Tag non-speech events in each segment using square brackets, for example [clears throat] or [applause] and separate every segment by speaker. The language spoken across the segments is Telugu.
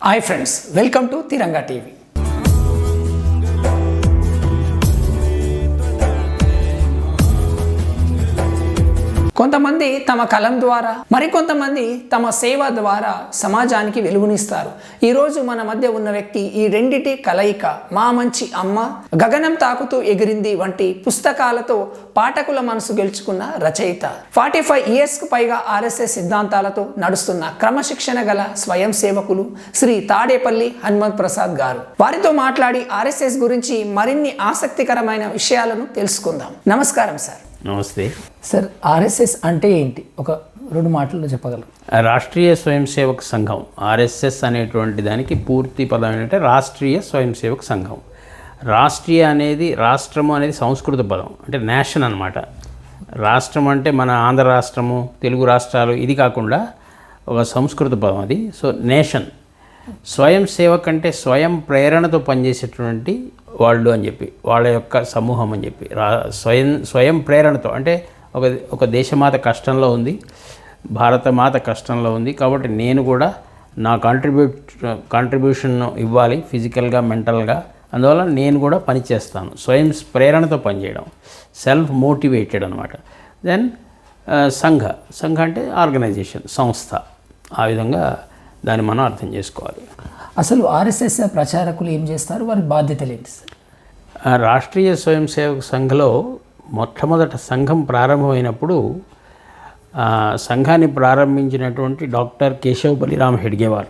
Speaker 1: Hi friends welcome to Tiranga TV కొంతమంది తమ కలం ద్వారా మరికొంతమంది తమ సేవ ద్వారా సమాజానికి వెలుగునిస్తారు. ఈరోజు మన మధ్య ఉన్న వ్యక్తి ఈ రెండిటి కలయిక మా మంచి అమ్మ గగనం తాకుతూ ఎగిరింది వంటి పుస్తకాలతో పాఠకుల మనసు గెలుచుకున్న రచయిత. ఫార్టీ ఫైవ్ ఇయర్స్కు పైగా ఆర్ఎస్ఎస్ సిద్ధాంతాలతో నడుస్తున్న క్రమశిక్షణ గల స్వయం సేవకులు శ్రీ తాడేపల్లి హనుమంత్ ప్రసాద్ గారు. వారితో మాట్లాడి ఆర్ఎస్ఎస్ గురించి మరిన్ని ఆసక్తికరమైన విషయాలను తెలుసుకుందాం. నమస్కారం సార్.
Speaker 2: నమస్తే.
Speaker 1: సార్ ఆర్ఎస్ఎస్ అంటే ఏంటి? ఒక రెండు మాటల్లో చెప్పగలరు.
Speaker 2: రాష్ట్రీయ స్వయం సేవక్ సంఘం. ఆర్ఎస్ఎస్ అనేటువంటి దానికి పూర్తి పదం ఏంటంటే రాష్ట్రీయ స్వయం సేవక్ సంఘం. రాష్ట్రీయ అనేది రాష్ట్రము అనేది సంస్కృత పదం అంటే నేషన్ అనమాట రాష్ట్రం అంటే మన ఆంధ్ర రాష్ట్రము తెలుగు రాష్ట్రాలు ఇది కాకుండా ఒక సంస్కృత పదం అది. So nation. స్వయం సేవక్ అంటే స్వయం ప్రేరణతో పనిచేసేటువంటి వాళ్ళు అని చెప్పి వాళ్ళ యొక్క సమూహం అని చెప్పి. రా స్వయం స్వయం ప్రేరణతో అంటే ఒక ఒక దేశమాత కష్టంలో ఉంది భారతమాత కష్టంలో ఉంది. కాబట్టి నేను కూడా నా కాంట్రిబ్యూట్ కాంట్రిబ్యూషన్ ఇవ్వాలి ఫిజికల్గా మెంటల్గా అందువల్ల నేను కూడా పని చేస్తాను. స్వయం ప్రేరణతో పనిచేయడం. సెల్ఫ్ మోటివేటెడ్ అనమాట దెన్ సంఘ. సంఘ అంటే ఆర్గనైజేషన్ సంస్థ. ఆ విధంగా దాన్ని మనం అర్థం చేసుకోవాలి.
Speaker 1: అసలు ఆర్ఎస్ఎస్ ప్రచారకులు ఏం చేస్తారు? వారి బాధ్యతలు ఏంటి సార్?
Speaker 2: రాష్ట్రీయ స్వయం సేవక సంఘలో మొట్టమొదట సంఘం ప్రారంభమైనప్పుడు సంఘాన్ని ప్రారంభించినటువంటి డాక్టర్ కేశవ్ బలిరామ్ హెడ్గేవార్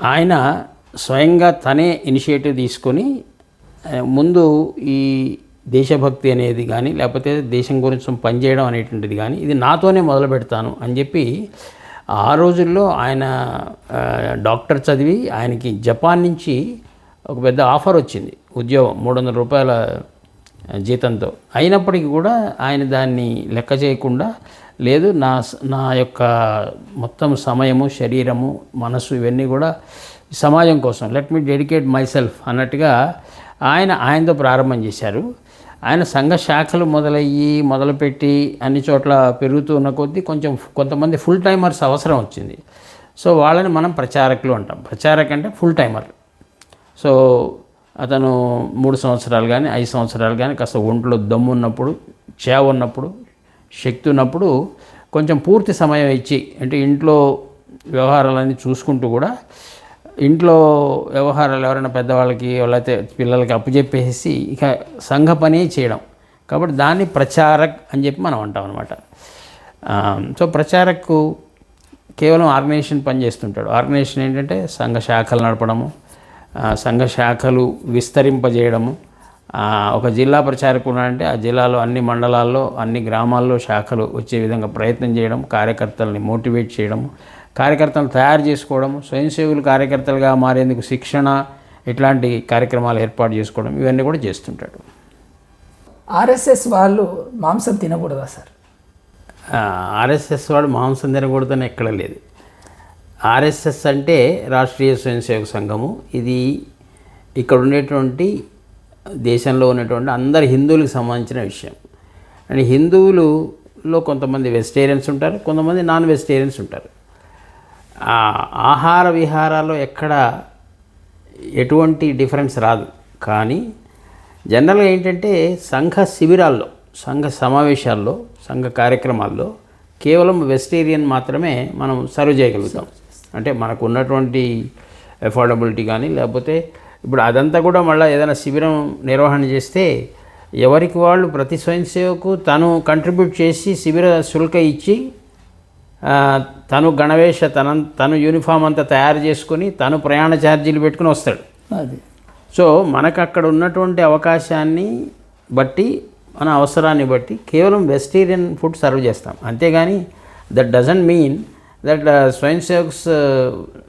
Speaker 2: ఆయన స్వయంగా తనే ఇనిషియేటివ్ తీసుకొని ముందు ఈ దేశభక్తి అనేది కానీ లేకపోతే దేశం గురించి పనిచేయడం అనేటువంటిది కానీ ఇది నాతోనే మొదలు పెడతాను అని చెప్పి ఆ రోజుల్లో ఆయన డాక్టర్ చదివి ఆయనకి జపాన్ నుంచి ఒక పెద్ద ఆఫర్ వచ్చింది. ఉద్యోగం మూడు వందల రూపాయల జీతంతో. అయినప్పటికీ కూడా ఆయన దాన్ని లెక్క చేయకుండా లేదు నా నా యొక్క మొత్తం సమయము శరీరము మనసు ఇవన్నీ కూడా సమాజం కోసం let me dedicate myself అన్నట్టుగా ఆయన ఆయనతో ప్రారంభం చేశారు. ఆయన సంఘ శాఖలు మొదలయ్యి మొదలుపెట్టి అన్ని చోట్ల పెరుగుతూ ఉన్న కొద్దీ కొంచెం కొంతమంది ఫుల్ టైమర్స్ అవసరం వచ్చింది. సో వాళ్ళని మనం ప్రచారకులు అంటాం. ప్రచారక అంటే ఫుల్ టైమర్ సో అతను మూడు సంవత్సరాలు కానీ ఐదు సంవత్సరాలు కానీ కాస్త ఒంట్లో దమ్ము ఉన్నప్పుడు చేవ ఉన్నప్పుడు శక్తి ఉన్నప్పుడు కొంచెం పూర్తి సమయం ఇచ్చి అంటే ఇంట్లో వ్యవహారాలన్నీ చూసుకుంటూ కూడా ఇంట్లో వ్యవహారాలు ఎవరైనా పెద్దవాళ్ళకి లేకపోతే పిల్లలకి అప్పచెప్పేసి ఇక సంఘ పని చేయడం. కాబట్టి దాన్ని ప్రచారక్ అని చెప్పి మనం అంటాం అనమాట సో ప్రచారక్కు కేవలం ఆర్గనైజేషన్ పనిచేస్తుంటాడు ఆర్గనైజేషన్ ఏంటంటే సంఘ శాఖలు నడపడము సంఘ శాఖలు విస్తరింపజేయడము. ఒక జిల్లా ప్రచారకుడు అంటే ఆ జిల్లాలో అన్ని మండలాల్లో అన్ని గ్రామాల్లో శాఖలు వచ్చే విధంగా ప్రయత్నం చేయడం కార్యకర్తల్ని మోటివేట్ చేయడము కార్యకర్తలను తయారు చేసుకోవడము స్వయం సేవకులు కార్యకర్తలుగా మారేందుకు శిక్షణ ఇట్లాంటి కార్యక్రమాలు ఏర్పాటు చేసుకోవడం ఇవన్నీ కూడా చేస్తుంటాడు.
Speaker 1: ఆర్ఎస్ఎస్ వాళ్ళు మాంసం తినకూడదా సార్?
Speaker 2: ఆర్ఎస్ఎస్ వాడు మాంసం తినకూడదని ఎక్కడ లేదు. ఆర్ఎస్ఎస్ అంటే రాష్ట్రీయ స్వయంసేవక సంఘము. ఇది ఇక్కడ ఉండేటువంటి దేశంలో ఉన్నటువంటి అందరు హిందువులకు సంబంధించిన విషయం. అండ్ హిందువులులో కొంతమంది వెజిటేరియన్స్ ఉంటారు కొంతమంది నాన్ వెజిటేరియన్స్ ఉంటారు. ఆ ఆహార విహారాల్లో ఎక్కడ ఎటువంటి డిఫరెన్స్ రాదు. కానీ జనరల్గా ఏంటంటే సంఘ శిబిరాల్లో సంఘ సమావేశాల్లో సంఘ కార్యక్రమాల్లో కేవలం వెజిటేరియన్ మాత్రమే మనం సర్వ్ చేయగలుగుతాం. అంటే మనకు ఉన్నటువంటి అఫోర్డబిలిటీ కానీ లేకపోతే ఇప్పుడు అదంతా కూడా మళ్ళీ ఏదైనా శిబిరం నిర్వహణ చేస్తే ఎవరికి వాళ్ళు ప్రతి స్వయం సేవకు తను కంట్రిబ్యూట్ చేసి శిబిర శుల్క ఇచ్చి తను గణవేష తన తను యూనిఫామ్ అంతా తయారు చేసుకొని తను ప్రయాణ ఛార్జీలు పెట్టుకుని వస్తాడు.
Speaker 1: అది.
Speaker 2: సో మనకు అక్కడ ఉన్నటువంటి అవకాశాన్ని బట్టి మన అవసరాన్ని బట్టి కేవలం వెజిటేరియన్ ఫుడ్ సర్వ్ చేస్తాం. అంతేగాని దట్ డజంట్ మీన్ దట్ స్వయం సేవక్స్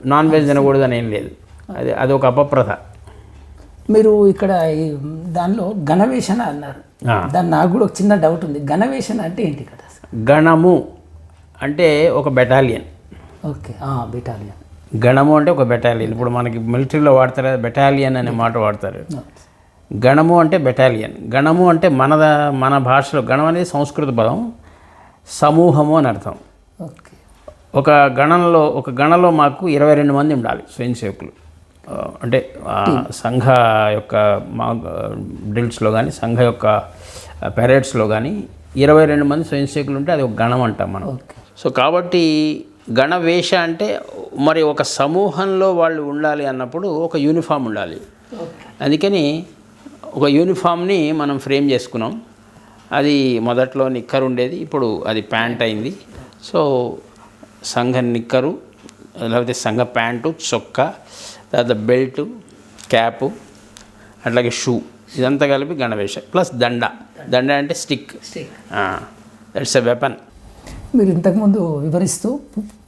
Speaker 2: నాన్ వెజ్ తినకూడదని ఏం లేదు. అది అది ఒక అపప్రథ.
Speaker 1: మీరు ఇక్కడ దానిలో ఘనవేషణ అన్నారు. దాని నాకు కూడా ఒక చిన్న డౌట్ ఉంది. ఘనవేషణ అంటే ఏంటి కదా సార్?
Speaker 2: గణము అంటే ఒక బెటాలియన్
Speaker 1: ఓకే. బిటాలియన్
Speaker 2: గణము అంటే ఒక బెటాలియన్ ఇప్పుడు మనకి మిలిటరీలో వాడతారు బెటాలియన్ అనే మాట వాడతారు. గణము అంటే బెటాలియన్ గణము అంటే మన మన భాషలో గణం అనేది సంస్కృత పదం. సమూహము అని అర్థం. ఒక గణంలో ఒక గణంలో మాకు ఇరవై రెండు మంది ఉండాలి స్వయం సేవకులు. అంటే ఆ, సంఘ యొక్క మా డ్రిల్స్లో కానీ సంఘ యొక్క పెరేడ్స్లో కానీ ఇరవై రెండు మంది స్వయం సేవకులు ఉంటే అది ఒక గణం అంటాం మనం. సో కాబట్టి గణవేష అంటే మరి ఒక సమూహంలో వాళ్ళు ఉండాలి అన్నప్పుడు ఒక యూనిఫామ్ ఉండాలి. అందుకని ఒక యూనిఫామ్ని మనం ఫ్రేమ్ చేసుకున్నాం. అది మొదట్లో నిక్కర్ ఉండేది ఇప్పుడు అది ప్యాంట్ అయింది. సో సంఘ నిక్కరు లేకపోతే సంఘ ప్యాంటు చొక్కా తర్వాత బెల్ట్ క్యాపు అట్లాగే షూ. ఇదంతా కలిపి గణవేష. ప్లస్ దండ. దండ అంటే స్టిక్. దట్స్ ఎ వెపన్
Speaker 1: మీరు ఇంతకుముందు వివరిస్తూ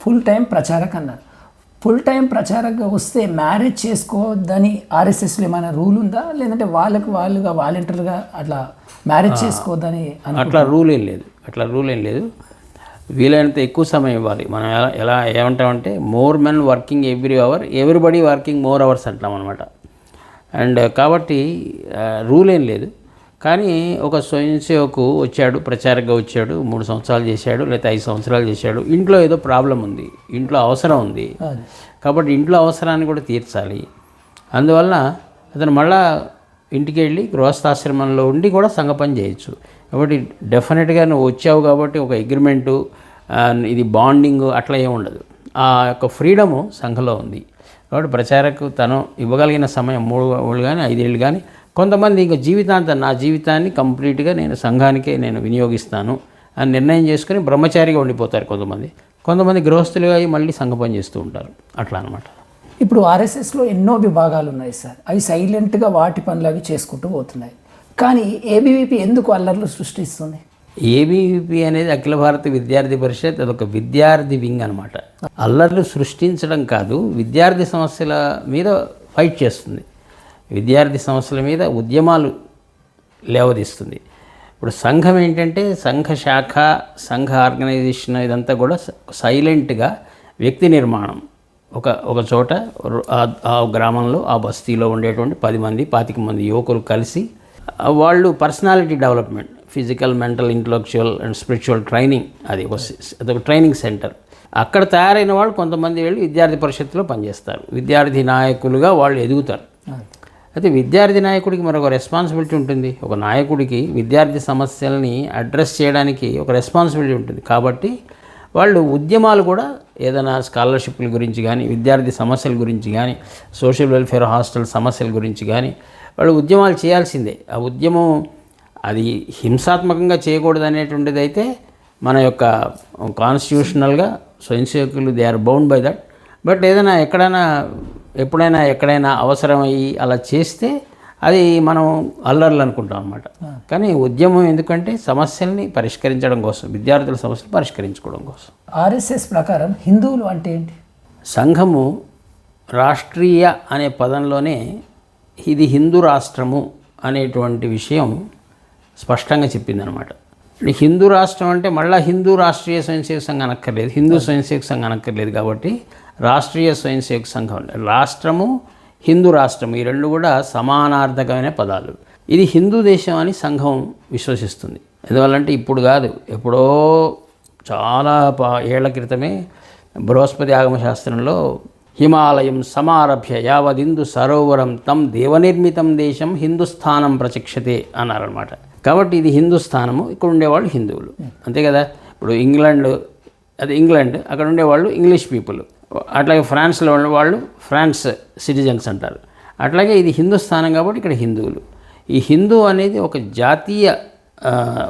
Speaker 1: ఫుల్ టైం ప్రచారక్ అన్నారు. ఫుల్ టైం ప్రచారక్గా వస్తే మ్యారేజ్ చేసుకోవద్దని ఆర్ఎస్ఎస్లో ఏమైనా రూల్ ఉందా? లేదంటే వాళ్ళకి వాళ్ళుగా వాలంటీర్గా అట్లా మ్యారేజ్ చేసుకోవద్దని
Speaker 2: అట్లా రూల్ ఏం లేదు. అట్లా రూల్ ఏం లేదు. వీలైనంత ఎక్కువ సమయం ఇవ్వాలి. మనం ఎలా ఎలా ఏమంటామంటే more men working every hour everybody working more hours అంటాం అనమాట అండ్ కాబట్టి రూల్ ఏం లేదు. కానీ ఒక స్వయం సేవకు వచ్చాడు ప్రచారంగా వచ్చాడు మూడు సంవత్సరాలు చేశాడు లేకపోతే ఐదు సంవత్సరాలు చేశాడు. ఇంట్లో ఏదో ప్రాబ్లం ఉంది. ఇంట్లో అవసరం ఉంది. కాబట్టి ఇంట్లో అవసరాన్ని కూడా తీర్చాలి. అందువలన అతను మళ్ళా ఇంటికి వెళ్ళి గృహస్థాశ్రమంలో ఉండి కూడా సంఘ పని చేయొచ్చు. కాబట్టి డెఫినెట్గా నువ్వు వచ్చావు కాబట్టి ఒక అగ్రిమెంటు ఇది బాండింగ్ అట్లా ఏమి ఉండదు. ఆ యొక్క ఫ్రీడము సంఘలో ఉంది. కాబట్టి ప్రచారకు తను ఇవ్వగలిగిన సమయం మూడు ఏళ్ళు కానీ ఐదేళ్ళు కానీ కొంతమంది ఇంకా జీవితాంతం నా జీవితాన్ని కంప్లీట్గా నేను సంఘానికే నేను వినియోగిస్తాను అని నిర్ణయం చేసుకుని బ్రహ్మచారిగా ఉండిపోతారు కొంతమంది. కొంతమంది గృహస్థులుగా మళ్ళీ సంఘ పని చేస్తూ ఉంటారు. అట్లా అనమాట
Speaker 1: ఇప్పుడు ఆర్ఎస్ఎస్లో ఎన్నో విభాగాలు ఉన్నాయి సార్. అవి సైలెంట్గా వాటి పనులు అవి చేసుకుంటూ పోతున్నాయి. కానీ ఏబీవీపీ ఎందుకు అల్లర్లు సృష్టిస్తుంది?
Speaker 2: ఏబీవీపీ అనేది అఖిల భారత విద్యార్థి పరిషత్ అదొక విద్యార్థి వింగ్ అనమాట అల్లర్లు సృష్టించడం కాదు విద్యార్థి సమస్యల మీద ఫైట్ చేస్తుంది. విద్యార్థి సమస్యల మీద ఉద్యమాలు లేవదీస్తుంది. ఇప్పుడు సంఘం ఏంటంటే సంఘ శాఖ సంఘ ఆర్గనైజేషన్ ఇదంతా కూడా సైలెంట్గా వ్యక్తి నిర్మాణం. ఒక ఒక చోట ఆ- గ్రామంలో ఆ బస్తీలో ఉండేటువంటి పది మంది పాతిక మంది యువకులు కలిసి వాళ్ళు personality development physical mental intellectual and spiritual training అది ఒక అదొక ట్రైనింగ్ సెంటర్. అక్కడ తయారైన వాళ్ళు కొంతమంది వెళ్ళి విద్యార్థి పరిషత్తులో పనిచేస్తారు. విద్యార్థి నాయకులుగా వాళ్ళు ఎదుగుతారు. అయితే విద్యార్థి నాయకుడికి మరొక రెస్పాన్సిబిలిటీ ఉంటుంది. ఒక నాయకుడికి విద్యార్థి సమస్యల్ని అడ్రస్ చేయడానికి ఒక రెస్పాన్సిబిలిటీ ఉంటుంది. కాబట్టి వాళ్ళు ఉద్యమాలు కూడా ఏదైనా స్కాలర్షిప్ల గురించి కానీ విద్యార్థి సమస్యల గురించి కానీ సోషల్ వెల్ఫేర్ హాస్టల్ సమస్యల గురించి కానీ వాళ్ళు ఉద్యమాలు చేయాల్సిందే. ఆ ఉద్యమం అది హింసాత్మకంగా చేయకూడదు అనేటువంటిది అయితే మన యొక్క కాన్స్టిట్యూషనల్గా స్వయం సేవకులు they are bound by that. But ఏదైనా ఎక్కడైనా ఎప్పుడైనా ఎక్కడైనా అవసరమయ్యి అలా చేస్తే అది మనం అల్లర్లు అనుకుంటాం అనమాట కానీ ఉద్యమం ఎందుకంటే సమస్యల్ని పరిష్కరించడం కోసం విద్యార్థుల సమస్యలు పరిష్కరించుకోవడం కోసం.
Speaker 1: ఆర్ఎస్ఎస్ ప్రకారం హిందువులు అంటే ఏంటి?
Speaker 2: సంఘము రాష్ట్రీయ అనే పదంలోనే ఇది హిందూ రాష్ట్రము అనేటువంటి విషయం స్పష్టంగా చెప్పిందనమాట హిందూ రాష్ట్రం అంటే మళ్ళీ హిందూ రాష్ట్రీయ స్వయం సేవక సంఘం అనక్కర్లేదు. హిందూ స్వయం సేవక సంఘం అనక్కర్లేదు కాబట్టి రాష్ట్రీయ స్వయం సేవక సంఘం రాష్ట్రము హిందూ రాష్ట్రం ఈ రెండు కూడా సమానార్థకమైన పదాలు. ఇది హిందూ దేశం అని సంఘం విశ్వసిస్తుంది. ఎందువల్లంటే ఇప్పుడు కాదు ఎప్పుడో చాలా పా- ఏళ్ళ క్రితమే బృహస్పతి ఆగమ శాస్త్రంలో హిమాలయం సమారభ్య యావదిందు సరోవరం తం దేవనిర్మితం దేశం హిందుస్థానం ప్రచక్షతే అన్నారనమాట కాబట్టి ఇది హిందుస్థానము ఇక్కడ ఉండేవాళ్ళు హిందువులు. అంతే కదా? ఇప్పుడు ఇంగ్లాండ్ అది ఇంగ్లాండ్ అక్కడ ఉండేవాళ్ళు ఇంగ్లీష్ పీపుల్. అట్లాగే ఫ్రాన్స్లో ఉన్న వాళ్ళు ఫ్రాన్స్ సిటిజన్స్ అంటారు. అట్లాగే ఇది హిందుస్థానం కాబట్టి ఇక్కడ హిందువులు. ఈ హిందూ అనేది ఒక జాతీయ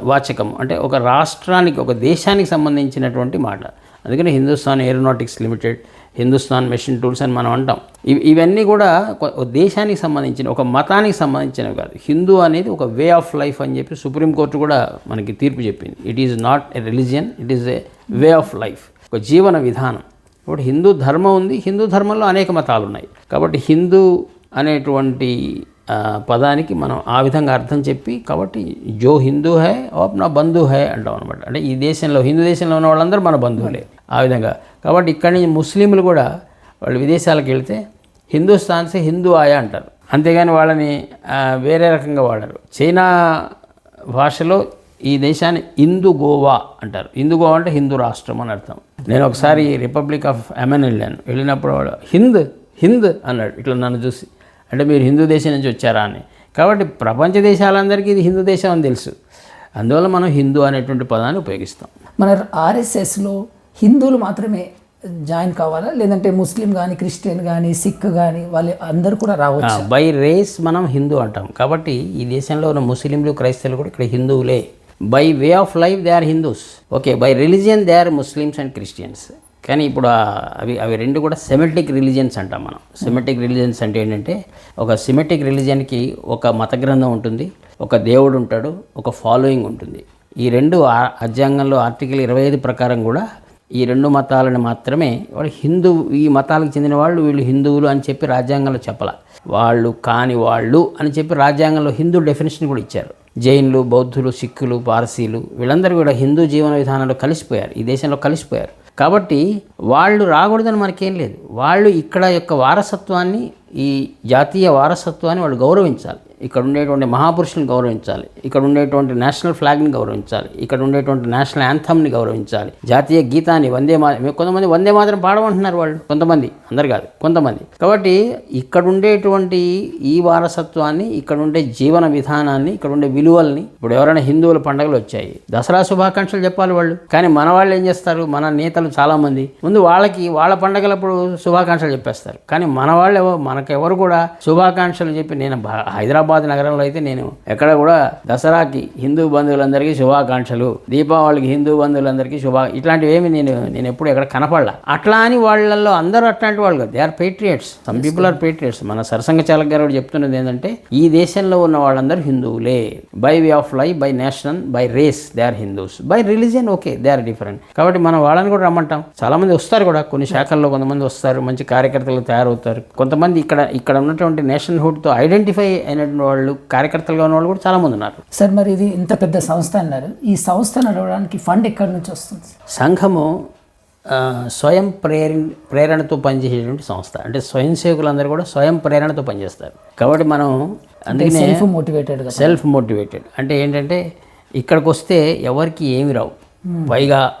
Speaker 2: వాచకం. అంటే ఒక రాష్ట్రానికి ఒక దేశానికి సంబంధించినటువంటి మాట. అందుకని Hindustan Aeronautics Limited Hindustan Machine Tools అని మనం అంటాం. ఇవి ఇవన్నీ కూడా ఒక- దేశానికి సంబంధించిన ఒక మతానికి సంబంధించినవి కాదు. హిందూ అనేది ఒక వే ఆఫ్ లైఫ్ అని చెప్పి సుప్రీంకోర్టు కూడా మనకి తీర్పు చెప్పింది. It is not a religion it is a way of life. ఒక జీవన విధానం. ఇప్పుడు హిందూ ధర్మం ఉంది. హిందూ ధర్మంలో అనేక మతాలు ఉన్నాయి కాబట్టి హిందూ అనేటువంటి పదానికి మనం ఆ విధంగా అర్థం చెప్పి కాబట్టి జో హిందూ హై నా బంధు హై అంటాం అనమాట అంటే ఈ దేశంలో హిందూ దేశంలో ఉన్న వాళ్ళందరూ మన బంధువులే ఆ విధంగా. కాబట్టి ఇక్కడి నుంచి ముస్లింలు కూడా వాళ్ళు విదేశాలకు వెళితే హిందూస్థాన్సే హిందూ ఆయా అంటారు. అంతేగాని వాళ్ళని వేరే రకంగా వాడరు. చైనా భాషలో ఈ దేశాన్ని ఇందు గోవా అంటారు. ఇందు గోవా అంటే హిందూ రాష్ట్రం అని అర్థం. నేను ఒకసారి రిపబ్లిక్ ఆఫ్ అమెన్ వెళ్ళాను. వెళ్ళినప్పుడు వాడు హింద్ హింద్ అన్నాడు. ఇట్లా నన్ను చూసి అంటే మీరు హిందూ దేశం నుంచి వచ్చారా? అని. కాబట్టి ప్రపంచ దేశాలందరికీ ఇది హిందూ దేశం అని తెలుసు. అందువల్ల మనం హిందూ అనేటువంటి పదాన్ని ఉపయోగిస్తాం.
Speaker 1: మన ఆర్ఎస్ఎస్లో హిందువులు మాత్రమే జాయిన్ కావాలా? లేదంటే ముస్లిం కానీ క్రిస్టియన్ కానీ సిక్ కానీ వాళ్ళు అందరూ కూడా రావచ్చు?
Speaker 2: బై రేస్ మనం హిందూ అంటాం. కాబట్టి ఈ దేశంలో ఉన్న ముస్లింలు క్రైస్తవులు కూడా ఇక్కడ హిందువులే. By way of life they are Hindus okay by religion they are Muslims and Christians కానీ ఇప్పుడు అవి అవి రెండు కూడా సెమెటిక్ రిలీజియన్స్ అంటాం మనం. సెమెటిక్ రిలీజియన్స్ అంటే ఏంటంటే ఒక సిమెటిక్ రిలీజియన్కి ఒక మత గ్రంథం ఉంటుంది ఒక దేవుడు ఉంటాడు ఒక ఫాలోయింగ్ ఉంటుంది. ఈ రెండు ఆ- రాజ్యాంగంలో ఆర్టికల్ ఇరవై ఐదు ప్రకారం కూడా ఈ రెండు మతాలను మాత్రమే వాళ్ళు హిందూ ఈ మతాలకు చెందిన వాళ్ళు వీళ్ళు హిందువులు అని చెప్పి రాజ్యాంగంలో చెప్పాల. వాళ్ళు కాని వాళ్ళు అని చెప్పి రాజ్యాంగంలో హిందూ డెఫినేషన్ కూడా ఇచ్చారు. జైన్లు బౌద్ధులు సిక్కులు పార్సీలు వీళ్ళందరూ కూడా హిందూ జీవన విధానంలో కలిసిపోయారు. ఈ దేశంలో కలిసిపోయారు. కాబట్టి వాళ్ళు రాకూడదని మనకేం లేదు. వాళ్ళు ఇక్కడ యొక్క వారసత్వాన్ని ఈ జాతీయ వారసత్వాన్ని వాళ్ళు గౌరవించాలి. ఇక్కడ ఉండేటువంటి మహాపురుషుని గౌరవించాలి. ఇక్కడ ఉండేటువంటి నేషనల్ ఫ్లాగ్ని గౌరవించాలి. ఇక్కడ ఉండేటువంటి నేషనల్ యాంథమ్ని గౌరవించాలి. జాతీయ గీతాన్ని వందే మా కొంతమంది వందే మాత్రం పాడమంటున్నారు వాళ్ళు. కొంతమంది అందరు కాదు కొంతమంది. కాబట్టి ఇక్కడ ఉండేటువంటి ఈ వారసత్వాన్ని ఇక్కడ ఉండే జీవన విధానాన్ని ఇక్కడ ఉండే విలువల్ని ఇప్పుడు ఎవరైనా హిందువుల పండుగలు వచ్చాయి దసరా శుభాకాంక్షలు చెప్పాలి వాళ్ళు. కానీ మన వాళ్ళు ఏం చేస్తారు? మన నేతలు చాలామంది. ముందు వాళ్ళకి వాళ్ళ పండగలప్పుడు శుభాకాంక్షలు చెప్పేస్తారు. కానీ మన వాళ్ళు మనకెవరు కూడా శుభాకాంక్షలు చెప్పి నేను హైదరాబాద్ హైదరాబాద్ నగరంలో అయితే నేను ఎక్కడ కూడా దసరాకి హిందూ బంధువులందరికీ శుభాకాంక్షలు దీపావళికి హిందూ బంధువులందరికీ శుభా ఇట్లాంటివి ఏమి నేను నేను ఎప్పుడు ఎక్కడ కనపడలా. అట్లా అని వాళ్ళల్లో అందరూ అట్లాంటి వాళ్ళు they are patriots some people are patriots మన సరసంగ చాలక్ గారు చెప్తున్నది ఏంటంటే ఈ దేశంలో ఉన్న వాళ్ళందరూ హిందువులే. By way of life by national by race they are Hindus by religion okay they are different కాబట్టి మనం వాళ్ళని కూడా రమ్మంటాం. చాలా మంది వస్తారు కూడా. కొన్ని శాఖల్లో కొంతమంది వస్తారు. మంచి కార్యకర్తలు తయారవుతారు. కొంతమంది ఇక్కడ ఇక్కడ ఉన్నటువంటి నేషనల్ హుడ్తో ఐడెంటిఫై అయినటువంటి వాళ్ళు కార్యకర్తలుగా ఉన్న వాళ్ళు కూడా చాలా మంది ఉన్నారు.
Speaker 1: సార్ మరి ఇది ఇంత పెద్ద సంస్థ అన్నారు. ఈ సంస్థ నడవడానికి ఫండ్ ఎక్కడి నుంచి వస్తుంది?
Speaker 2: సంఘము స్వయం ప్రేర ప్రేరణతో పనిచేసేటువంటి సంస్థ. అంటే స్వయం సేవకులందరూ కూడా స్వయం ప్రేరణతో పనిచేస్తారు. కాబట్టి మనం అందుకనే
Speaker 1: సెల్ఫ్ మోటివేటెడ్గా
Speaker 2: సెల్ఫ్ మోటివేటెడ్ అంటే ఏంటంటే ఇక్కడికి వస్తే ఎవరికి ఏమి రావు. పైగా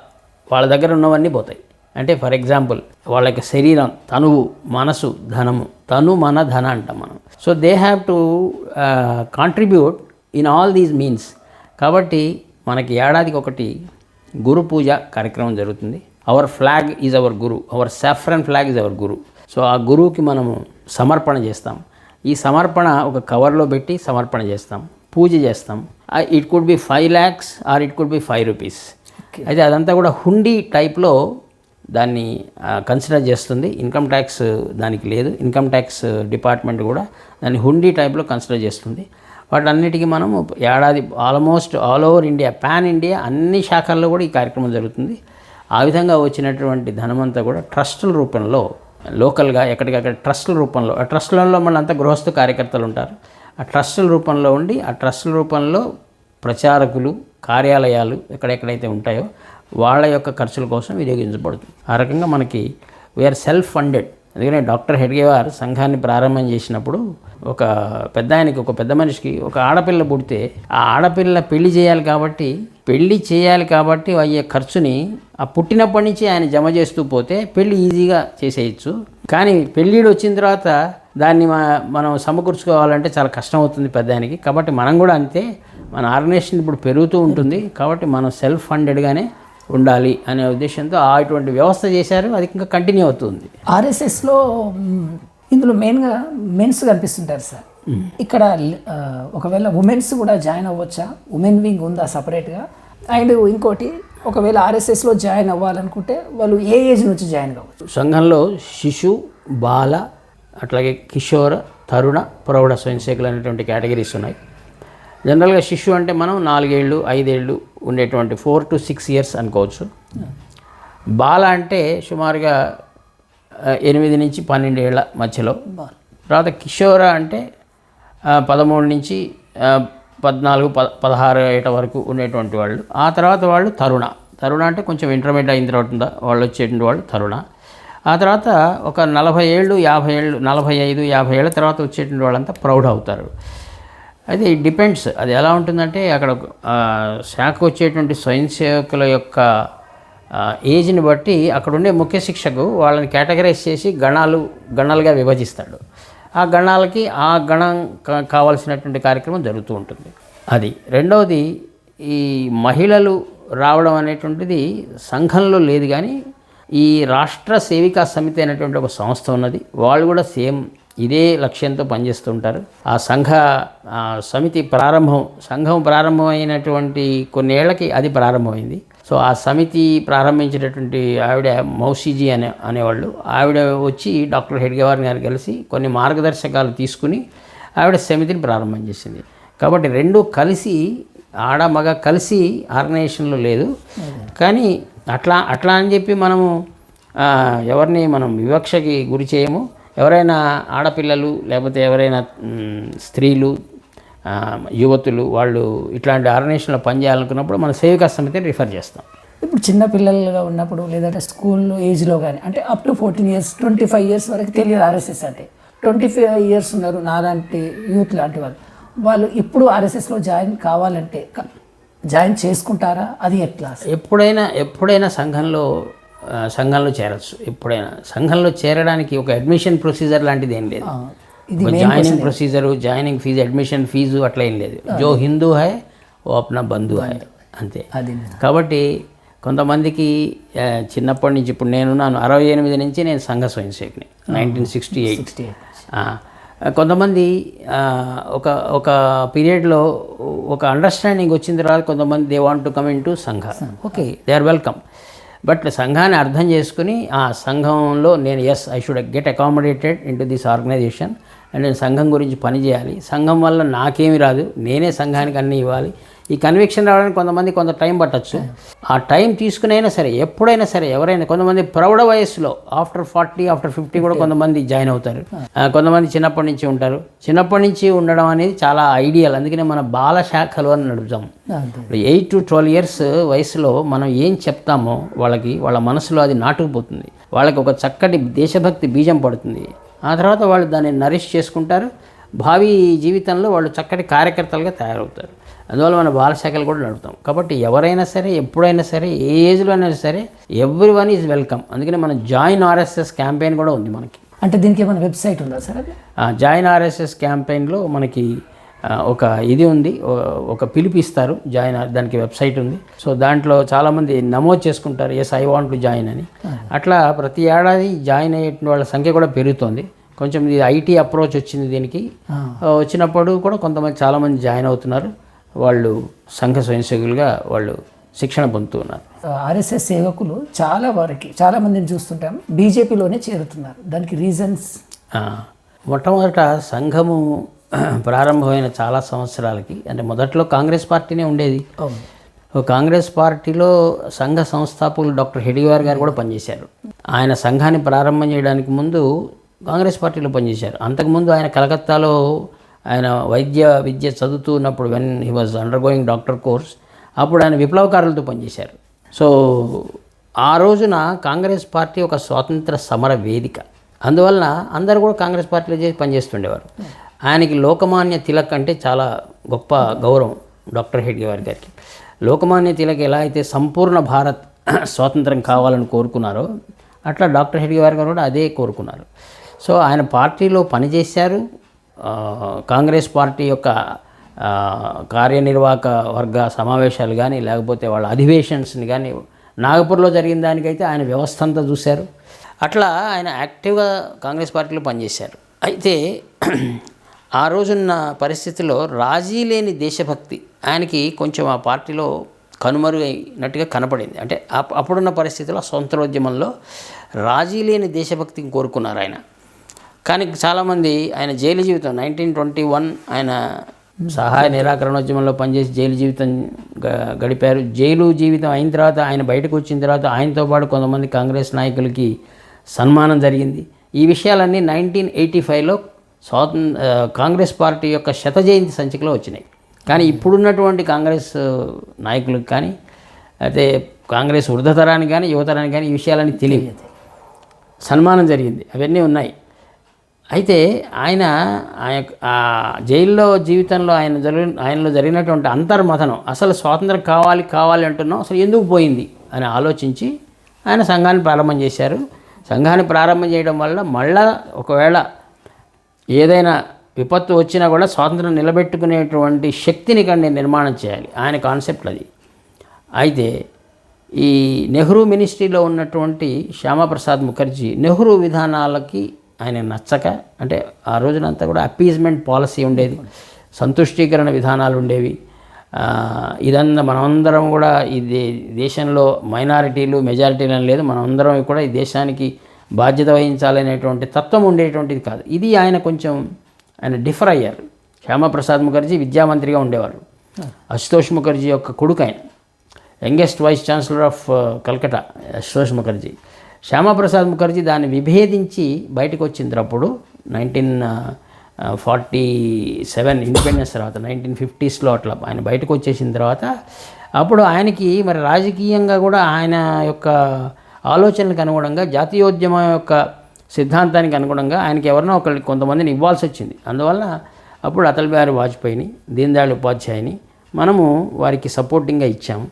Speaker 2: వాళ్ళ దగ్గర ఉన్నవన్నీ పోతాయి. అంటే ఫర్ ఎగ్జాంపుల్ వాళ్ళ యొక్క శరీరం తనువు మనసు ధనము. తను మన ధన అంటాం మనం. So they have to contribute in all these means కాబట్టి మనకి ఏడాదికి ఒకటి గురు పూజ కార్యక్రమం జరుగుతుంది. Our flag is our guru our saffron flag is our guru so ఆ గురువుకి మనము సమర్పణ చేస్తాం. ఈ సమర్పణ ఒక కవర్లో పెట్టి సమర్పణ చేస్తాం. పూజ చేస్తాం. It could be five lakhs or it could be five rupees అయితే అదంతా కూడా హుండీ టైప్లో దాన్ని కన్సిడర్ చేస్తుంది. ఇన్కమ్ ట్యాక్స్ దానికి లేదు. ఇన్కమ్ ట్యాక్స్ డిపార్ట్మెంట్ కూడా దాన్ని హుండీ టైప్లో కన్సిడర్ చేస్తుంది. వాటన్నిటికీ మనము ఏడాది almost all over India pan India అన్ని శాఖల్లో కూడా ఈ కార్యక్రమం జరుగుతుంది. ఆ విధంగా వచ్చినటువంటి ధనమంతా కూడా ట్రస్టుల రూపంలో లోకల్గా ఎక్కడికక్కడ ట్రస్టుల రూపంలో ఆ ట్రస్టులలో మళ్ళీ అంతా గృహస్థ కార్యకర్తలు ఉంటారు. ఆ ట్రస్టుల రూపంలో ఉండి ఆ ట్రస్టుల రూపంలో ప్రచారకులు కార్యాలయాలు ఎక్కడెక్కడైతే ఉంటాయో వాళ్ళ యొక్క ఖర్చుల కోసం వినియోగించబడుతుంది. ఆ రకంగా మనకి వీఆర్ సెల్ఫ్ ఫండెడ్ అందుకనే డాక్టర్ హెడ్గేవార్ సంఘాన్ని ప్రారంభం చేసినప్పుడు ఒక పెద్ద ఆయనకి ఒక పెద్ద మనిషికి ఒక ఆడపిల్ల పుడితే ఆ ఆడపిల్ల పెళ్ళి చేయాలి కాబట్టి పెళ్ళి చేయాలి కాబట్టి అయ్యే ఖర్చుని ఆ పుట్టినప్పటి నుంచి ఆయన జమ చేస్తూ పోతే పెళ్ళి ఈజీగా చేసేయచ్చు. కానీ పెళ్ళిడు వచ్చిన తర్వాత దాన్ని మా- మనం సమకూర్చుకోవాలంటే చాలా కష్టం అవుతుంది పెద్ద ఆయనకి. కాబట్టి మనం కూడా అంతే మన ఆర్గనైజేషన్ ఇప్పుడు పెరుగుతూ ఉంటుంది. కాబట్టి మనం సెల్ఫ్ ఫండెడ్గానే ఉండాలి అనే ఉద్దేశంతో ఆ ఇటువంటి వ్యవస్థ చేశారు. అది ఇంకా కంటిన్యూ అవుతుంది.
Speaker 1: ఆర్ఎస్ఎస్లో ఇందులో మెయిన్గా మెన్స్ కనిపిస్తుంటారు సార్. ఇక్కడ ఒకవేళ ఉమెన్స్ కూడా జాయిన్ అవ్వచ్చా? ఉమెన్ వింగ్ ఉందా సపరేట్గా అండ్ ఇంకోటి ఒకవేళ ఆర్ఎస్ఎస్లో జాయిన్ అవ్వాలనుకుంటే వాళ్ళు ఏ ఏజ్ నుంచి జాయిన్ కావచ్చు?
Speaker 2: సంఘంలో శిశు బాల అట్లాగే కిషోర తరుణ ప్రౌఢ స్వయంసేకులు అనేటువంటి కేటగిరీస్ ఉన్నాయి. జనరల్గా శిశు అంటే మనం నాలుగేళ్ళు ఐదేళ్ళు ఉండేటువంటి ఫోర్ టు సిక్స్ ఇయర్స్ అనుకోవచ్చు. బాల అంటే సుమారుగా ఎనిమిది నుంచి పన్నెండు ఏళ్ళ మధ్యలో. తర్వాత కిషోర అంటే పదమూడు నుంచి పద్నాలుగు పద పదహారు ఏట వరకు ఉండేటువంటి వాళ్ళు. ఆ తర్వాత వాళ్ళు తరుణ. తరుణ అంటే కొంచెం ఇంటర్మీడియట్ అయిన తర్వాత ఉందా? వాళ్ళు వచ్చేటువంటి వాళ్ళు తరుణ. ఆ తర్వాత ఒక నలభై ఏళ్ళు యాభై ఏళ్ళు నలభై ఐదు యాభై ఏళ్ళ తర్వాత వచ్చేటువంటి వాళ్ళంతా ప్రౌఢ అవుతారు. అది ఇట్ డిపెండ్స్. అది ఎలా ఉంటుందంటే అక్కడ శాఖ శాఖకు వచ్చేటువంటి స్వయం సేవకుల యొక్క ఏజ్ని బట్టి అక్కడ ఉండే ముఖ్య శిక్షకు వాళ్ళని కేటగరైజ్ చేసి గణాలు గణాలుగా విభజిస్తాడు. ఆ గణాలకి ఆ గణం కావాల్సినటువంటి కార్యక్రమం జరుగుతూ ఉంటుంది. అది. రెండవది ఈ మహిళలు రావడం అనేటువంటిది సంఘంలో లేదు కానీ ఈ రాష్ట్ర సేవికా సమితి అనేటువంటి ఒక సంస్థ ఉన్నది. వాళ్ళు కూడా సేమ్ ఇదే లక్ష్యంతో పనిచేస్తుంటారు. ఆ సంఘ సమితి ప్రారంభం సంఘం ప్రారంభమైనటువంటి కొన్నేళ్ళకి అది ప్రారంభమైంది. సో ఆ సమితి ప్రారంభించినటువంటి ఆవిడ మౌసీజీ అనే అనేవాళ్ళు. ఆవిడ వచ్చి డాక్టర్ హెడ్గేవార్ గారు కలిసి కొన్ని మార్గదర్శకాలు తీసుకుని ఆవిడ సమితిని ప్రారంభం చేసింది. కాబట్టి రెండు కలిసి ఆడ మగ కలిసి ఆర్గనైజేషన్లో లేదు. కానీ అట్లా అట్లా అని చెప్పి మనము ఎవరిని మనం వివక్షకి గురి చేయము. ఎవరైనా ఆడపిల్లలు లేకపోతే ఎవరైనా స్త్రీలు యువతులు వాళ్ళు ఇట్లాంటి ఆర్గనైజేషన్లో పనిచేయాలనుకున్నప్పుడు మన సేవికా సమితిని రిఫర్ చేస్తాం.
Speaker 3: ఇప్పుడు చిన్న పిల్లలుగా ఉన్నప్పుడు లేదంటే స్కూల్ ఏజ్లో కానీ అంటే up to fourteen years twenty five years వరకు తెలియదు ఆర్ఎస్ఎస్ అంటే. ట్వంటీ ఫైవ్ ఇయర్స్ ఉన్నారు నాలాంటి యూత్ లాంటి వాళ్ళు. వాళ్ళు ఇప్పుడు ఆర్ఎస్ఎస్లో జాయిన్ కావాలంటే జాయిన్ చేసుకుంటారా? అది ఎట్లా?
Speaker 2: ఎప్పుడైనా ఎప్పుడైనా సంఘంలో సంఘంలో చేరచ్చు. ఎప్పుడైనా సంఘంలో చేరడానికి ఒక అడ్మిషన్ ప్రొసీజర్ లాంటిది ఏం లేదు. Joining procedure joining fees admission fees అట్లా ఏం లేదు. జో హిందూ హై ఓ అప్నా బంధు హై అంతే. కాబట్టి కొంతమందికి చిన్నప్పటి నుంచి ఇప్పుడు నేనున్నాను అరవై ఎనిమిది నుంచి నేను సంఘ స్వయం సేవకుని నైన్టీన్ సిక్స్టీ ఎయిట్ కొంతమంది ఒక ఒక పీరియడ్లో ఒక అండర్స్టాండింగ్ వచ్చిన తర్వాత కొంతమంది they want to come into Sangh. Okay they are welcome but సంఘాన్ని అర్థం చేసుకుని ఆ సంఘంలో నేను yes I should get accommodated into this organisation and నేను సంఘం గురించి పనిచేయాలి సంఘం వల్ల నాకేమి రాదు. నేనే సంఘానికి అన్నీ ఇవ్వాలి. ఈ కన్విక్షన్ రావడానికి కొంతమంది కొంత టైం పట్టచ్చు. ఆ టైం తీసుకునైనా సరే ఎప్పుడైనా సరే ఎవరైనా కొంతమంది ప్రౌఢ వయస్సులో ఆఫ్టర్ ఫార్టీ ఆఫ్టర్ ఫిఫ్టీ కూడా కొంతమంది జాయిన్ అవుతారు. కొంతమంది చిన్నప్పటి నుంచి ఉంటారు. చిన్నప్పటి నుంచి ఉండడం అనేది చాలా ఐడియల్ అందుకనే మన బాల శాఖలు అని నడుపుతాం. ఎయిట్ టు ట్వెల్వ్ ఇయర్స్ వయసులో మనం ఏం చెప్తామో వాళ్ళకి వాళ్ళ మనసులో అది నాటుకుపోతుంది. వాళ్ళకి ఒక చక్కటి దేశభక్తి బీజం పడుతుంది. ఆ తర్వాత వాళ్ళు దాన్ని నరిష్ చేసుకుంటారు. భావి జీవితంలో వాళ్ళు చక్కటి కార్యకర్తలుగా తయారవుతారు. అందువల్ల మన బాలశాఖలు కూడా నడుపుతాం. కాబట్టి ఎవరైనా సరే ఎప్పుడైనా సరే ఏ ఏజ్లో అయినా సరే ఎవ్రీ వన్ ఈజ్ వెల్కమ్ అందుకని మన జాయిన్ ఆర్ఎస్ఎస్ క్యాంపెయిన్ కూడా ఉంది మనకి.
Speaker 3: అంటే దీనికి ఏమైనా వెబ్సైట్ ఉందా సార్
Speaker 2: జాయిన్ ఆర్ఎస్ఎస్ క్యాంపెయిన్లో మనకి ఒక ఇది ఉంది. ఒక పిలుపు ఇస్తారు. జాయిన్ దానికి వెబ్సైట్ ఉంది. సో దాంట్లో చాలామంది నమోదు చేసుకుంటారు. Yes I want to join అని. అట్లా ప్రతి ఏడాది జాయిన్ అయ్యే వాళ్ళ సంఖ్య కూడా పెరుగుతోంది. కొంచెం ఇది ఐటీ అప్రోచ్ వచ్చింది దీనికి. వచ్చినప్పుడు కూడా కొంతమంది చాలామంది జాయిన్ అవుతున్నారు. వాళ్ళు సంఘ స్వయంసేవకులుగా వాళ్ళు శిక్షణ పొందుతున్నారు
Speaker 3: ఆర్ఎస్ఎస్ సేవకులు చాలా వరకు చాలా మందిని చూస్తుంటాం బీజేపీలోనే చేరుతున్నారు. దానికి రీజన్స్
Speaker 2: మొట్టమొదట సంఘము [clears throat] ప్రారంభమైన చాలా సంవత్సరాలకి అంటే మొదట్లో కాంగ్రెస్ పార్టీనే ఉండేది. కాంగ్రెస్ పార్టీలో సంఘ సంస్థాపకులు డాక్టర్ హెడివార్ గారు కూడా పనిచేశారు. ఆయన సంఘాన్ని ప్రారంభం చేయడానికి ముందు కాంగ్రెస్ పార్టీలో పనిచేశారు. అంతకుముందు ఆయన కలకత్తాలో ఆయన వైద్య విద్య చదువుతున్నప్పుడు when he was undergoing doctor course అప్పుడు ఆయన విప్లవకారులతో పనిచేశారు. సో ఆ రోజున కాంగ్రెస్ పార్టీ ఒక స్వాతంత్ర సమర వేదిక. అందువలన అందరూ కూడా కాంగ్రెస్ పార్టీలో చేసి పనిచేస్తుండేవారు. ఆయనకి లోకమాన్య తిలక్ అంటే చాలా గొప్ప గౌరవం డాక్టర్ హెడ్గేవార్ గారికి. లోకమాన్య తిలక్ ఎలా అయితే సంపూర్ణ భారత్ స్వాతంత్రం కావాలని కోరుకున్నారో అట్లా డాక్టర్ హెడ్గేవార్ గారు కూడా అదే కోరుకున్నారు. సో ఆయన పార్టీలో పనిచేశారు. కాంగ్రెస్ పార్టీ యొక్క కార్యనిర్వాహక వర్గ సమావేశాలు కానీ లేకపోతే వాళ్ళ అధివేషన్స్ని కానీ నాగపూర్లో జరిగిన దానికైతే ఆయన వ్యవస్థ అంతా చూశారు. అట్లా ఆయన యాక్టివ్గా కాంగ్రెస్ పార్టీలో పనిచేశారు. అయితే ఆ రోజున్న పరిస్థితిలో రాజీ లేని దేశభక్తి ఆయనకి కొంచెం ఆ పార్టీలో కనుమరుగైనట్టుగా కనపడింది. అంటే అప్- అప్పుడున్న పరిస్థితిలో స్వంతరోద్యమంలో రాజీ లేని దేశభక్తిని కోరుకున్నారు ఆయన. కానీ చాలామంది ఆయన జైలు జీవితం నైన్టీన్ ట్వంటీ వన్ ఆయన సహాయ నిరాకరణోద్యమంలో పనిచేసి జైలు జీవితం గ- గడిపారు. జైలు జీవితం అయిన తర్వాత ఆయన బయటకు వచ్చిన తర్వాత ఆయనతో పాటు కొంతమంది కాంగ్రెస్ నాయకులకి సన్మానం జరిగింది. ఈ విషయాలన్నీ నైన్టీన్ ఎయిటీ ఫైవ్లో స్వాతంత్ర కాంగ్రెస్ పార్టీ యొక్క శత జయంతి సంచికలో వచ్చినాయి. కానీ ఇప్పుడున్నటువంటి కాంగ్రెస్ నాయకులకు కానీ అయితే కాంగ్రెస్ వృద్ధతరానికి కానీ యువతరానికి కానీ ఈ విషయాలన్నీ తెలియదు. సన్మానం జరిగింది. అవన్నీ ఉన్నాయి. అయితే ఆయన ఆయన ఆ జైల్లో జీవితంలో ఆయన జరిగిన ఆయనలో జరిగినటువంటి అంతర్మథనం అసలు స్వాతంత్రం కావాలి కావాలి అంటున్నాం అసలు ఎందుకు పోయింది అని ఆలోచించి ఆయన సంఘాన్ని ప్రారంభం చేశారు. సంఘాన్ని ప్రారంభం చేయడం వల్ల మళ్ళా ఒకవేళ ఏదైనా విపత్తు వచ్చినా కూడా స్వాతంత్రం నిలబెట్టుకునేటువంటి శక్తిని కండి నిర్మాణం చేయాలి. ఆయన కాన్సెప్ట్ అది. అయితే ఈ నెహ్రూ మినిస్ట్రీలో ఉన్నటువంటి శ్యామాప్రసాద్ ముఖర్జీ నెహ్రూ విధానాలకి ఆయన నచ్చక అంటే ఆ రోజునంతా కూడా అపీజ్మెంట్ పాలసీ ఉండేది సంతుష్టీకరణ విధానాలు ఉండేవి. ఇదంతా మనమందరం కూడా ఈ దేశంలో మైనారిటీలు మెజారిటీలు అని లేదు మనమందరం కూడా ఈ దేశానికి బాధ్యత వహించాలనేటువంటి తత్వం ఉండేటువంటిది కాదు. ఇది ఆయన కొంచెం ఆయన డిఫర్ అయ్యారు. శ్యామప్రసాద్ ముఖర్జీ విద్యామంత్రిగా ఉండేవారు. అశుతోష్ ముఖర్జీ యొక్క కొడుకు ఆయన youngest vice chancellor of Calcutta Ashutosh Mukherjee. Shyamaprasad Mukherjee దాన్ని విభేదించి బయటకు వచ్చినప్పుడు నైన్టీన్ ఫార్టీ సెవెన్ ఇండిపెండెన్స్ తర్వాత నైన్టీన్ ఫిఫ్టీస్లో అట్లా ఆయన బయటకు వచ్చేసిన తర్వాత అప్పుడు ఆయనకి మరి రాజకీయంగా కూడా ఆయన యొక్క ఆలోచనలకు అనుగుణంగా జాతీయోద్యమం యొక్క సిద్ధాంతానికి అనుగుణంగా ఆయనకి ఎవరినో ఒకరికి కొంతమందిని ఇవ్వాల్సి వచ్చింది అందువల్ల అప్పుడు అటల్ బిహారీ వాజ్పేయిని దీన్ దయాళ్ ఉపాధ్యాయుని మనము వారికి సపోర్టింగ్గా ఇచ్చాము.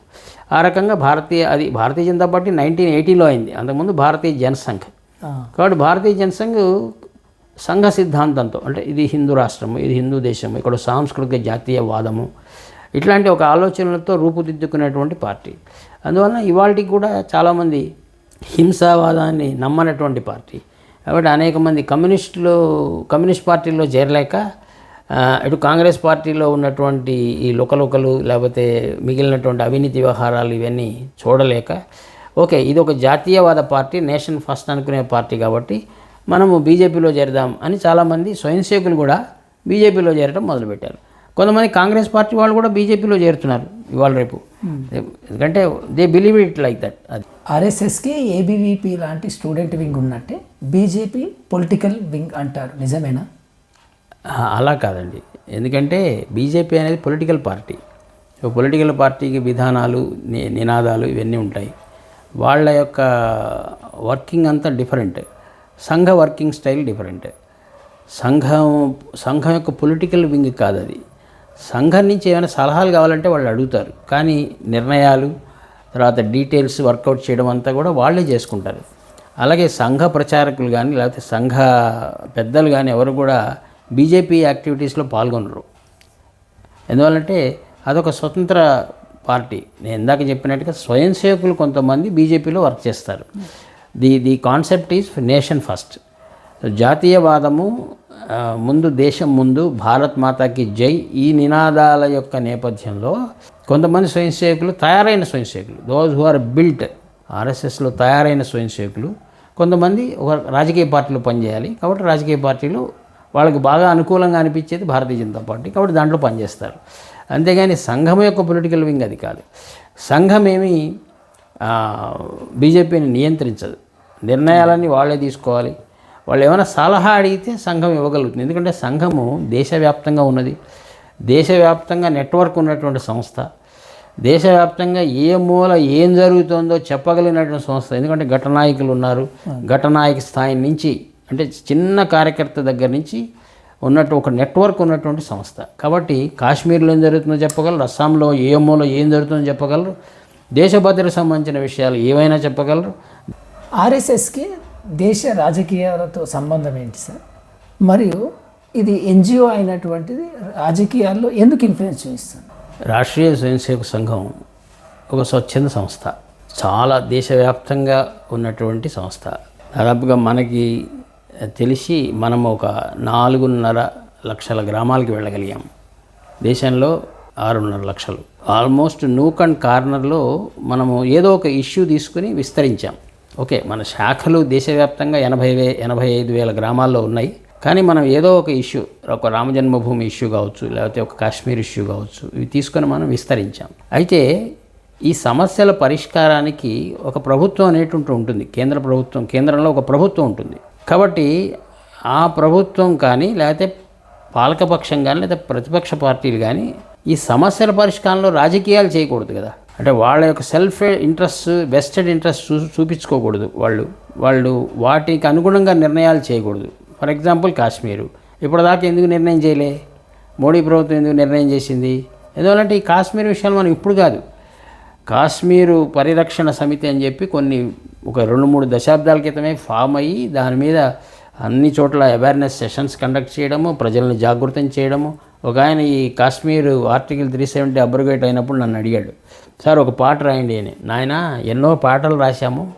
Speaker 2: ఆ రకంగా భారతీయ అది భారతీయ జనతా పార్టీ నైన్టీన్ ఎయిటీలో అయింది. అంతకుముందు భారతీయ జనసంఘ్. కాబట్టి భారతీయ జనసంఘ్ సంఘ సిద్ధాంతంతో అంటే ఇది హిందూ రాష్ట్రము ఇది హిందూ దేశము ఇక్కడ సాంస్కృతిక జాతీయవాదము ఇట్లాంటి ఒక ఆలోచనలతో రూపుదిద్దుకునేటువంటి పార్టీ. అందువలన ఇవాళకి కూడా చాలామంది హింసావాదాన్ని నమ్మనటువంటి పార్టీ. కాబట్టి అనేక మంది కమ్యూనిస్టులు కమ్యూనిస్ట్ పార్టీలో చేరలేక ఇటు కాంగ్రెస్ పార్టీలో ఉన్నటువంటి ఈ లుకలుకలు లేకపోతే మిగిలినటువంటి అవినీతి వ్యవహారాలు ఇవన్నీ చూడలేక ఓకే ఇది ఒక జాతీయవాద పార్టీ నేషన్ ఫస్ట్ అనుకునే పార్టీ కాబట్టి మనము బీజేపీలో చేరదాం అని చాలామంది స్వయం సేవకులు కూడా బీజేపీలో చేరడం మొదలుపెట్టారు. కొంతమంది కాంగ్రెస్ పార్టీ వాళ్ళు కూడా బీజేపీలో చేరుతున్నారు ఇవాళ రేపు. ఎందుకంటే they believe it like that అది.
Speaker 3: ఆర్ఎస్ఎస్కి ఏబీవీపీ లాంటి స్టూడెంట్ వింగ్ ఉన్నట్టే బీజేపీ పొలిటికల్ వింగ్ అంటారు. నిజమేనా?
Speaker 2: అలా కాదండి. ఎందుకంటే బీజేపీ అనేది పొలిటికల్ పార్టీ. పొలిటికల్ పార్టీకి విధానాలు ని- నినాదాలు ఇవన్నీ ఉంటాయి. వాళ్ళ యొక్క వర్కింగ్ అంతా డిఫరెంట్. సంఘ వర్కింగ్ స్టైల్ డిఫరెంట్. సంఘం సంఘం యొక్క పొలిటికల్ వింగ్ కాదు అది. సంఘం నుంచి ఏమైనా సలహాలు కావాలంటే వాళ్ళు అడుగుతారు. కానీ నిర్ణయాలు తర్వాత డీటెయిల్స్ వర్కౌట్ చేయడం అంతా కూడా వాళ్ళే చేసుకుంటారు. అలాగే సంఘ ప్రచారకులు కానీ లేకపోతే సంఘ పెద్దలు కానీ ఎవరు కూడా బీజేపీ యాక్టివిటీస్లో పాల్గొనరు. ఎందువల్లంటే అదొక స్వతంత్ర పార్టీ. నేను ఇందాక చెప్పినట్టుగా స్వయం సేవకులు కొంతమంది బీజేపీలో వర్క్ చేస్తారు. The the concept is nation first. జాతీయవాదము ముందు దేశం ముందు భారత్ మాతాకి జై ఈ నినాదాల యొక్క నేపథ్యంలో కొంతమంది స్వయం సేవకులు తయారైన స్వయం సేవకులు. దోజ్ హు ఆర్ బిల్ట్ ఆర్ఎస్ఎస్లో తయారైన స్వయం సేవకులు. కొంతమంది ఒక రాజకీయ పార్టీలో పనిచేయాలి. కాబట్టి రాజకీయ పార్టీలు వాళ్ళకి బాగా అనుకూలంగా అనిపించేది భారతీయ జనతా పార్టీ. కాబట్టి దాంట్లో పనిచేస్తారు. అంతేగాని సంఘం యొక్క పొలిటికల్ వింగ్ అది కాదు. సంఘం ఏమి బీజేపీని నియంత్రించదు. నిర్ణయాలన్నీ వాళ్ళే తీసుకోవాలి. వాళ్ళు ఏమైనా సలహా అడిగితే సంఘం ఇవ్వగలుగుతుంది. ఎందుకంటే సంఘము దేశవ్యాప్తంగా ఉన్నది. దేశవ్యాప్తంగా నెట్వర్క్ ఉన్నటువంటి సంస్థ. దేశవ్యాప్తంగా ఏ మూల ఏం జరుగుతుందో చెప్పగలిగినటువంటి సంస్థ. ఎందుకంటే ఘటనాయకులు ఉన్నారు. ఘటనాయక స్థాయి నుంచి అంటే చిన్న కార్యకర్త దగ్గర నుంచి ఉన్నట్టు ఒక నెట్వర్క్ ఉన్నటువంటి సంస్థ. కాబట్టి కాశ్మీర్లో ఏం జరుగుతుందో చెప్పగలరు? అస్సాంలో ఏ మూల ఏం జరుగుతుందో చెప్పగలరు? దేశ భద్రతకు సంబంధించిన విషయాలు ఏవైనా చెప్పగలరు?
Speaker 3: ఆర్ఎస్ఎస్కి దేశ రాజకీయాలతో సంబంధం ఏంటి సార్? మరియు ఇది ఎన్జిఓ అయినటువంటిది రాజకీయాల్లో ఎందుకు ఇన్ఫ్లుయెన్స్ చూపిస్తుంది
Speaker 2: రాష్ట్రీయ స్వయంసేవక సంఘం ఒక స్వచ్ఛంద సంస్థ. చాలా దేశవ్యాప్తంగా ఉన్నటువంటి సంస్థ. దాదాపుగా మనకి తెలిసి మనం ఒక నాలుగున్నర లక్షల గ్రామాలకి వెళ్ళగలిగాం. దేశంలో ఆరున్నర లక్షలు. ఆల్మోస్ట్ నూక్ అండ్ కార్నర్లో మనము ఏదో ఒక ఇష్యూ తీసుకుని విస్తరించాం. ఓకే మన శాఖలు దేశవ్యాప్తంగా ఎనభై వే ఎనభై ఐదు వేల గ్రామాల్లో ఉన్నాయి. కానీ మనం ఏదో ఒక ఇష్యూ ఒక రామజన్మభూమి ఇష్యూ కావచ్చు లేకపోతే ఒక కాశ్మీర్ ఇష్యూ కావచ్చు ఇవి తీసుకొని మనం విస్తరించాం. అయితే ఈ సమస్యల పరిష్కారానికి ఒక ప్రభుత్వం అనేటువంటి ఉంటుంది. కేంద్ర ప్రభుత్వం కేంద్రంలో ఒక ప్రభుత్వం ఉంటుంది. కాబట్టి ఆ ప్రభుత్వం కానీ లేకపోతే పాలకపక్షం కానీ లేదా ప్రతిపక్ష పార్టీలు కానీ ఈ సమస్యల పరిష్కారంలో రాజకీయాలు చేయకూడదు కదా. అంటే వాళ్ళ యొక్క సెల్ఫ్ ఇంట్రెస్ట్ వెస్టెడ్ ఇంట్రెస్ట్ చూ చూపించుకోకూడదు వాళ్ళు. వాళ్ళు వాటికి అనుగుణంగా నిర్ణయాలు చేయకూడదు. For example Kashmir. ఇప్పటిదాకా ఎందుకు నిర్ణయం చేయలే? మోడీ ప్రభుత్వం ఎందుకు నిర్ణయం చేసింది? ఎందువల్లంటే ఈ కాశ్మీర్ విషయాలు మనం ఇప్పుడు కాదు. కాశ్మీరు పరిరక్షణ సమితి అని చెప్పి కొన్ని ఒక రెండు మూడు దశాబ్దాల క్రితమే ఫామ్ అయ్యి దాని మీద అన్ని చోట్ల అవేర్నెస్ సెషన్స్ కండక్ట్ చేయడము ప్రజలను జాగృతం చేయడము. ఒక ఆయన ఈ Kashmir article three seventy abrogate అయినప్పుడు నన్ను అడిగాడు సార్ ఒక పాట రాయండి అని. నాయన ఎన్నో పాటలు రాశాము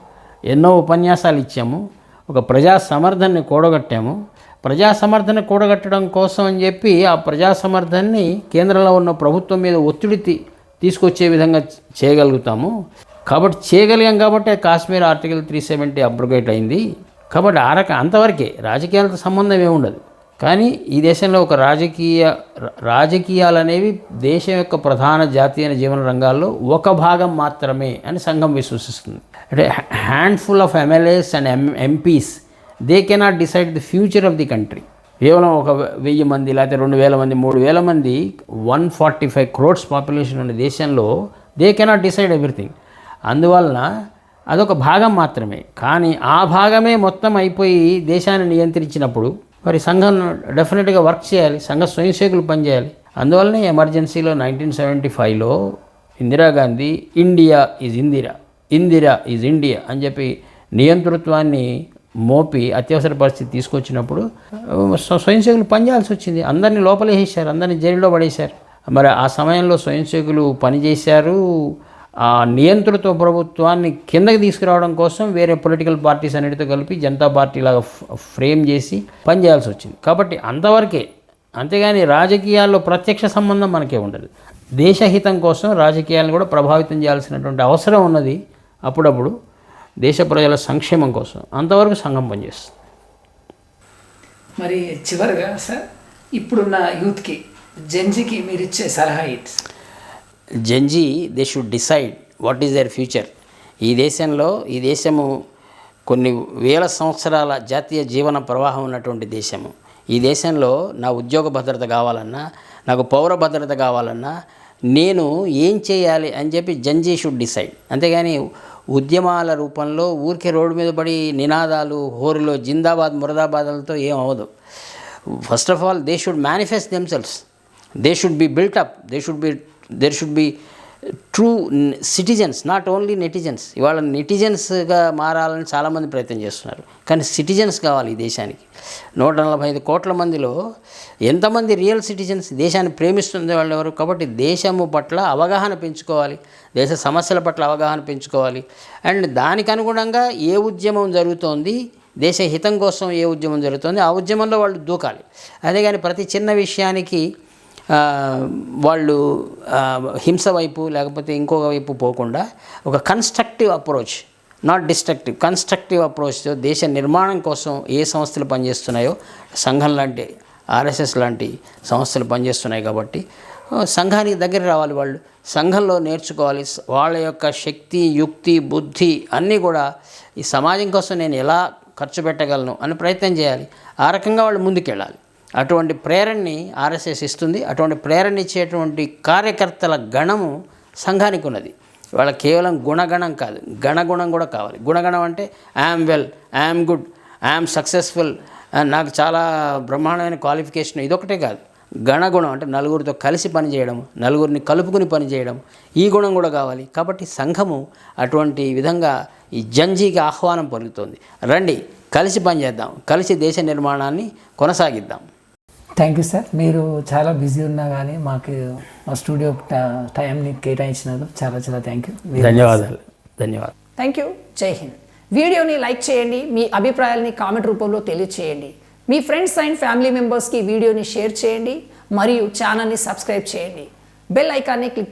Speaker 2: ఎన్నో ఉపన్యాసాలు ఇచ్చాము ఒక ప్రజా సమర్థనని కూడగట్టాము. ప్రజా సమర్థన కూడగట్టడం కోసం అని చెప్పి ఆ ప్రజా సమర్థనని కేంద్రంలో ఉన్న ప్రభుత్వం మీద ఒత్తిడి తీసుకొచ్చే విధంగా చేయగలుగుతాము. కాబట్టి చేయగలిగాం కాబట్టి Kashmir article three seventy abrogate అయింది. కాబట్టి ఆ రక అంతవరకే రాజకీయాలతో సంబంధం ఏమి ఉండదు. కానీ ఈ దేశంలో ఒక రాజకీయ రాజకీయాలు అనేవి దేశం యొక్క ప్రధాన జాతీయ జీవన రంగాల్లో ఒక భాగం మాత్రమే అని సంఘం విశ్వసిస్తుంది. అంటే handful of MLAs and M MPs they cannot decide the future of the country. కేవలం ఒక వెయ్యి మంది లేకపోతే రెండు వేల మంది మూడు వేల మంది one forty five crores population ఉన్న దేశంలో దే కెనాట్ డిసైడ్ ఎవ్రీథింగ్. అందువలన అదొక భాగం మాత్రమే. కానీ ఆ భాగమే మొత్తం అయిపోయి దేశాన్ని నియంత్రించినప్పుడు మరి సంఘం డెఫినెట్గా వర్క్ చేయాలి సంఘ స్వయంసేవకులు పనిచేయాలి. అందువల్లనే ఎమర్జెన్సీలో నైన్టీన్ సెవెంటీ ఫైవ్లో Indira Gandhi India is Indira Indira is India అని చెప్పి నియంతృత్వాన్ని మోపి అత్యవసర పరిస్థితి తీసుకొచ్చినప్పుడు స్వయంసేవకులు పనిచేయాల్సి వచ్చింది. అందరినీ లోపలేసేశారు అందరినీ జైల్లో పడేశారు. మరి ఆ సమయంలో స్వయంసేవకులు పనిచేశారు ఆ నియంత్రిత ప్రభుత్వాన్ని కిందకి తీసుకురావడం కోసం వేరే పొలిటికల్ పార్టీస్ అన్నిటితో కలిపి జనతా పార్టీ లాగా ఫ్రేమ్ చేసి పనిచేయాల్సి వచ్చింది. కాబట్టి అంతవరకే అంతేగాని రాజకీయాల్లో ప్రత్యక్ష సంబంధం మనకే ఉండదు. దేశహితం కోసం రాజకీయాలను కూడా ప్రభావితం చేయాల్సినటువంటి అవసరం ఉన్నది అప్పుడప్పుడు. దేశ ప్రజల సంక్షేమం కోసం అంతవరకు సంఘం పనిచేస్తుంది.
Speaker 1: మరి చివరిగా సార్ ఇప్పుడున్న యూత్కి జెన్జీకి మీరు ఇచ్చే సలహా ఏంటి?
Speaker 2: Gen Z they should decide what is their future ఈ దేశంలో ఈ దేశము కొన్ని వేల సంవత్సరాల జాతీయ జీవన ప్రవాహం ఉన్నటువంటి దేశము. ఈ దేశంలో నా ఉద్యోగ భద్రత కావాలన్నా నాకు పౌర భద్రత కావాలన్నా నేను ఏం చేయాలి అని చెప్పి జంజీ షుడ్ డిసైడ్ అంతేగాని ఉద్యమాల రూపంలో ఊరికే రోడ్డు మీద పడి నినాదాలు హోరులో జిందాబాద్ మురదాబాద్లతో ఏం అవ్వదు. First of all they should manifest themselves they should be built up they should be there should be true citizens not only netizens ఇవాళ నెటిజన్స్గా మారాలని చాలామంది ప్రయత్నం చేస్తున్నారు. కానీ సిటిజన్స్ కావాలి ఈ దేశానికి. నూట నలభై ఐదు కోట్ల మందిలో ఎంతమంది రియల్ సిటిజన్స్ దేశాన్ని ప్రేమిస్తుంది వాళ్ళు ఎవరు? కాబట్టి దేశము పట్ల అవగాహన పెంచుకోవాలి. దేశ సమస్యల పట్ల అవగాహన పెంచుకోవాలి. అండ్ దానికి అనుగుణంగా ఏ ఉద్యమం జరుగుతోంది దేశ హితం కోసం ఏ ఉద్యమం జరుగుతుంది ఆ ఉద్యమంలో వాళ్ళు దూకాలి. అదే కానీ ప్రతి చిన్న విషయానికి వాళ్ళు హింస వైపు లేకపోతే ఇంకొక వైపు పోకుండా ఒక constructive approach not destructive constructive అప్రోచ్తో దేశ నిర్మాణం కోసం ఏ సంస్థలు పనిచేస్తున్నాయో సంఘం లాంటి ఆర్ఎస్ఎస్ లాంటి సంస్థలు పనిచేస్తున్నాయి కాబట్టి సంఘానికి దగ్గర రావాలి వాళ్ళు. సంఘంలో నేర్చుకోవాలి. వాళ్ళ యొక్క శక్తి యుక్తి బుద్ధి అన్నీ కూడా ఈ సమాజం కోసం నేను ఎలా ఖర్చు పెట్టగలను అని ప్రయత్నం చేయాలి. ఆ రకంగా వాళ్ళు ముందుకెళ్ళాలి. అటువంటి ప్రేరణని ఆర్ఎస్ఎస్ ఇస్తుంది. అటువంటి ప్రేరణ ఇచ్చేటువంటి కార్యకర్తల గణము సంఘానికి ఉన్నది. వాళ్ళ కేవలం గుణగణం కాదు. గణగుణం కూడా కావాలి. గుణగణం అంటే I'm well I'm good I'm successful నాకు చాలా బ్రహ్మాండమైన క్వాలిఫికేషన్. ఇదొకటే కాదు. గణగుణం అంటే నలుగురితో కలిసి పనిచేయడం నలుగురిని కలుపుకుని పనిచేయడం ఈ గుణం కూడా కావాలి. కాబట్టి సంఘము అటువంటి విధంగా ఈ జంజీకి ఆహ్వానం పలుకుతోంది రండి కలిసి పనిచేద్దాం. కలిసి దేశ నిర్మాణాన్ని కొనసాగిద్దాం.
Speaker 3: థ్యాంక్ యూ సార్ మీరు చాలా బిజీ ఉన్నా కానీ మాకు మా స్టూడియో టా- టైంని కేటాయించినందుకు చాలా చాలా థ్యాంక్ యూ
Speaker 2: ధన్యవాదాలు. ధన్యవాదాలు.
Speaker 1: థ్యాంక్ యూ జై హింద్. వీడియోని లైక్ చేయండి. మీ అభిప్రాయాల్ని కామెంట్ రూపంలో తెలియచేయండి. మీ ఫ్రెండ్స్ అండ్ ఫ్యామిలీ మెంబర్స్కి వీడియోని షేర్ చేయండి మరియు ఛానల్ని సబ్స్క్రైబ్ చేయండి. బెల్ ఐకాన్ని క్లిక్